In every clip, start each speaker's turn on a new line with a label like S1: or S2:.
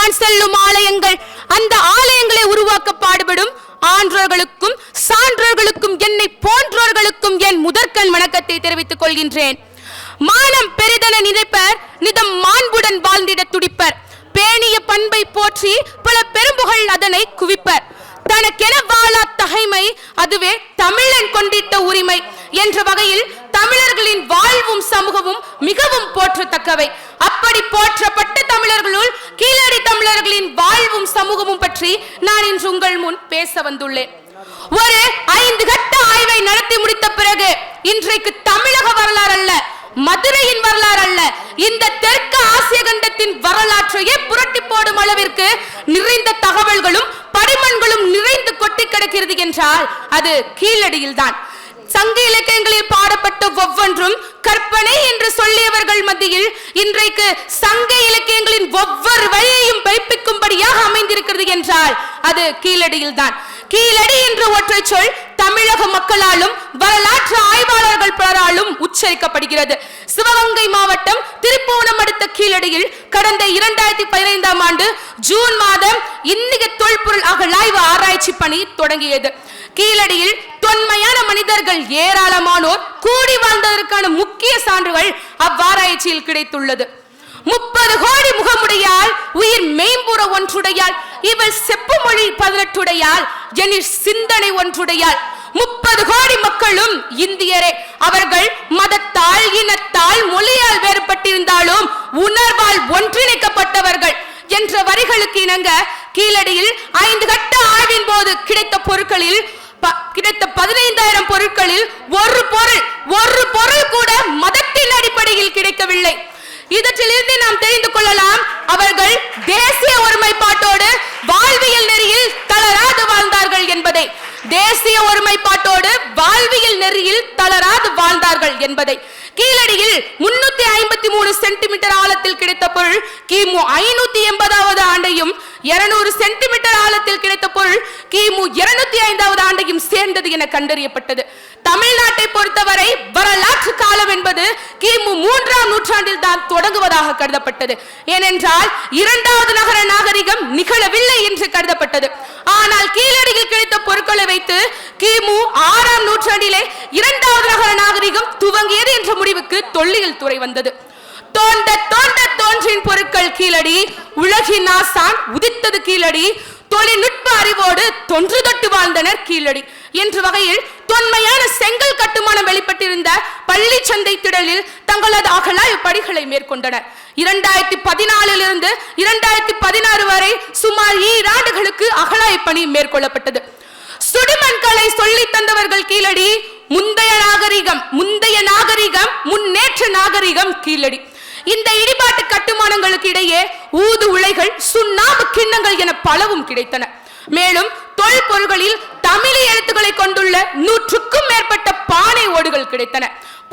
S1: நான் செல்லும் ஆலயங்கள் அந்த ஆலயங்களை உருவாக்க பாடுபடும் ஆன்றோர்களுக்கும் சான்றோர்களுக்கும் என்னை போன்றோர்களுக்கும் என் முதற்கண் வணக்கத்தை தெரிவித்துக் கொள்கின்றேன். மானம் பெரிதென நினைப்பர் நிதம் மாண்புடன் வாழ்ந்திட துடிப்பர். பேணிய பண்பை போற்றி பல பெரும்புகள் அதனை குவிப்பர். தனக்கென வாழா தகைமை அதுவே தமிழன் கொண்டிட்ட உரிமை என்ற வகையில் தமிழர்களின் வாழ்வும் சமூகமும் மிகவும் போற்றத்தக்கவை. அப்படி போற்றப்பட்ட தமிழர்களுள் கீழடி வாழ்வும் சமூகமும் பற்றி நான் இன்று உங்கள் முன் பேச வந்துள்ளேன். ஒரு ஐந்து கட்ட ஆய்வை நடத்தி முடித்த பிறகு இன்றைக்கு தமிழக வரலாறு அல்ல மதுரையின் வரலாறு அல்ல இந்த தெற்கு ஆசிய கண்டத்தின் வரலாற்றையே புரட்டி போடும் அளவிற்கு நிறைந்த தகவல்களும் படிமண்களும் நிறைந்து கொட்டி கிடக்கிறது என்றால் அது கீழடியில் தான் சங்க இலக்கியங்களில் பாடப்பட்ட ஒவ்வொன்றும் கற்பனை என்று சொல்லியவர்கள் மத்தியில் இன்றைக்கு சங்க இலக்கியங்களின் ஒவ்வொரு வழியையும் வைப்பிக்கும்படியாக அமைந்திருக்கிறது என்றால் அது கீழடியில் தான் கீழடி என்ற ஒற்றை சொல் தமிழக மக்களாலும் வரலாற்று ஆய்வாளர்கள் பலராலும் உச்சரிக்கப்படுகிறது. சிவகங்கை மாவட்டம் திருப்புவனம் அடுத்த கீழடியில் கடந்த இரண்டாயிரத்தி பதினைந்தாம் ஆண்டு ஜூன் மாதம் இந்திய தொல்பொருள் அகழாய்வு ஆராய்ச்சி பணி தொடங்கியது. கீழடியில் தொன்மையான மனிதர்கள் ஏராளமானோர் கூடி வாழ்ந்ததற்கான முக்கிய சான்றுகள் அவ்வாராய்ச்சியில் கிடைத்துள்ளது. முப்பது கோடி முகமுடையால் உயிர் மேம்புற ஒன்றுடையால் இவள் செப்பு மொழி பதினெட்டுடையால் ஜெனிஷ் சிந்தனை ஒன்றுடையால் முப்பது கோடி மக்களும் இந்தியரே. அவர்கள் மதத்தால் இனத்தால் மொழியால் வேறுபட்டிருந்தாலும் உணர்வால் ஒன்றிணைக்கப்பட்டவர்கள் என்ற வரிகளுக்கு இணங்க கீழடியில் ஐந்து கட்ட ஆய்வின் போது கிடைத்த பொருட்களில் ப- கிடைத்த பதினைந்தாயிரம் பொருட்களில் ஒரு பொருள் ஒரு பொருள் கூட மதத்தின் அடிப்படையில் கிடைக்கவில்லை. இதற்றிலிருந்து நாம் தெரிந்து கொள்ளலாம் அவர்கள் தேசிய ஒருமைப்பாட்டோடு வாழ்வியல் நெறியில் தளராது வாழ்ந்தார்கள் என்பதை தேசிய ஒருமைப்பாட்டோடு வாழ்வியல் நெறியில் தளராது வாழ்ந்தார்கள் என்பதை. கீழடியில் முன்னூத்தி ஐம்பத்தி மூணு சென்டிமீட்டர் ஆழத்தில் கிடைத்த பொருள் கிமு ஐநூத்தி எண்பதாவது ஆண்டையும் இருநூறு சென்டிமீட்டர் ஆழத்தில் கிடைத்த பொருள் கிமு இருநூத்தி ஐந்தாவது ஆண்டையும் சேர்ந்தது என கண்டறியப்பட்டது. தமிழ்நாட்டை பொறுத்த கிமு மூன்றாம் நூற்றாண்டில் தான் தொடங்குவதாக கருதப்பட்டது. ஏனென்றால் இரண்டாவது நகர நாகரிகம் நிகழவில்லை என்று கருதப்பட்டது. ஆனால் கீழடியில் கிடைத்த பொருட்களை வைத்து கிமு ஆறாம் நூற்றாண்டிலே இரண்டாவது நகர நாகரிகம் துவங்கியது என்ற முடிவுக்கு தொல்லியல் துறை வந்தது. தோண்ட தோண்ட தோன்றின் பொருட்கள் கீழடி உலகின் ஆசான் உதித்தது கீழடி தொழில்நுட்ப அறிவோடு தொன்று தொட்டு வாழ்ந்தனர் கீழடி. என்ற வகையில் தொன்மையான செங்கல் கட்டுமானம் வெளிப்பட்டிருந்த பள்ளி சந்தை திடலில் தங்களது அகழாய்வு பணிகளை மேற்கொண்டனர். இரண்டாயிரத்தி பதினாலில் இருந்து இரண்டாயிரத்தி பதினாறு வரை சுமார் ஈராண்டுகளுக்கு அகழாய்வு பணி மேற்கொள்ளப்பட்டது. சுடுமண்களை சொல்லி தந்தவர்கள் கீழடி முந்தைய நாகரிகம் முந்தைய நாகரிகம் முன்னேற்ற நாகரிகம் கீழடி. இந்த இடிபாட்டு கட்டுமானங்களுக்கு இடையே ஊது உலைகள் சுண்ணாம்பு கிண்ணங்கள் என பலவும் கிடைத்தன. மேலும் தொல்பொருள்களில் தமிழ் எழுத்துக்களை கொண்டுள்ள நூற்றுக்கும் மேற்பட்ட பானை ஓடுகள் கிடைத்தன.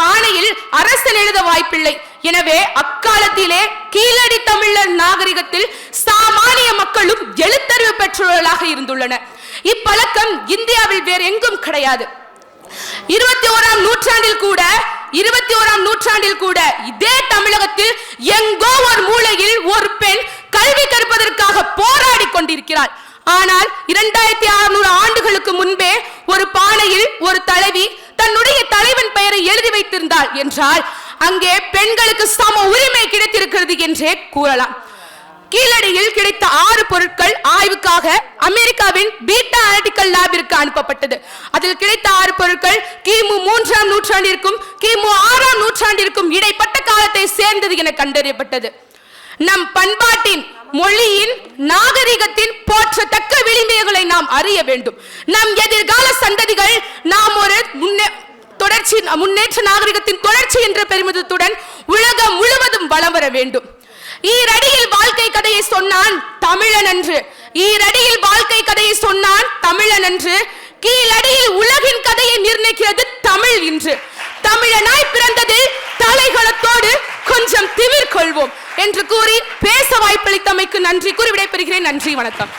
S1: பானையில் அரசன் எழுத வாய்ப்பில்லை. எனவே அக்காலத்திலே கீழடி தமிழர் நாகரிகத்தில் சாமானிய மக்களும் எழுத்தறிவு பெற்றவர்களாக இருந்துள்ளனர் இப்பழக்கம் இந்தியாவில் வேறு எங்கும் கிடையாது. இருபத்தி ஓராம் நூற்றாண்டில் கூட இருபத்தி ஓராம் நூற்றாண்டில் கூட இதே தமிழகத்தில் எங்கோ ஒரு மூலையில் ஒரு பெண் கல்வி கற்பதற்காக போராடி கொண்டிருக்கிறாள். ஆனால் இரண்டாயிரத்தி அறுநூறு ஆண்டுகளுக்கு முன்பே ஒரு பானையில் ஒரு தலைவி தன்னுடைய தலைவன் பெயரை எழுதி வைத்திருந்தாள் என்றால் அங்கே பெண்களுக்கு சம உரிமை கிடைத்திருக்கிறது என்றே கூறலாம். கீழடியில் கிடைத்த ஆறு பொருட்கள் ஆய்வுக்காக அமெரிக்காவின் பீட்டா அனலிட்டிக்கல் லேபிற்கு அனுப்பப்பட்டது. அதில் கிடைத்த ஆறு பொருட்கள் கிமு மூன்றாம் நூற்றாண்டிற்கும் கிமு ஆறாம் நூற்றாண்டிற்கும் இடைப்பட்ட காலத்தை சேர்ந்தது என கண்டறியப்பட்டது. நம் பண்பாட்டின் மொழியின் நாகரிகத்தின் போற்றத்தக்க விளிம்புகளை நாம் அறிய வேண்டும். நம் எதிர்கால சந்ததிகள் நாம் ஒரு முன்னே தொடர்ச்சி முன்னேற்ற நாகரிகத்தின் தொடர்ச்சி என்ற பெருமிதத்துடன் உலகம் முழுவதும் வளம் வர வேண்டும். ஈரடியில் வாழ்க்கை கதையை சொன்னான் தமிழன் என்று ஈரடியில் வாழ்க்கை கதையை சொன்னான் தமிழன் என்று கீழடியில் உலகின் கதையை நிர்ணயிக்கிறது தமிழ் என்று தமிழனாய் பிறந்தது தலைகளத்தோடு கொஞ்சம் திமிர் கொள்வோம் என்று கூறி பேச வாய்ப்பளித்தமைக்கு நன்றி. கூறி விடைபெறுகிறேன். நன்றி வணக்கம்.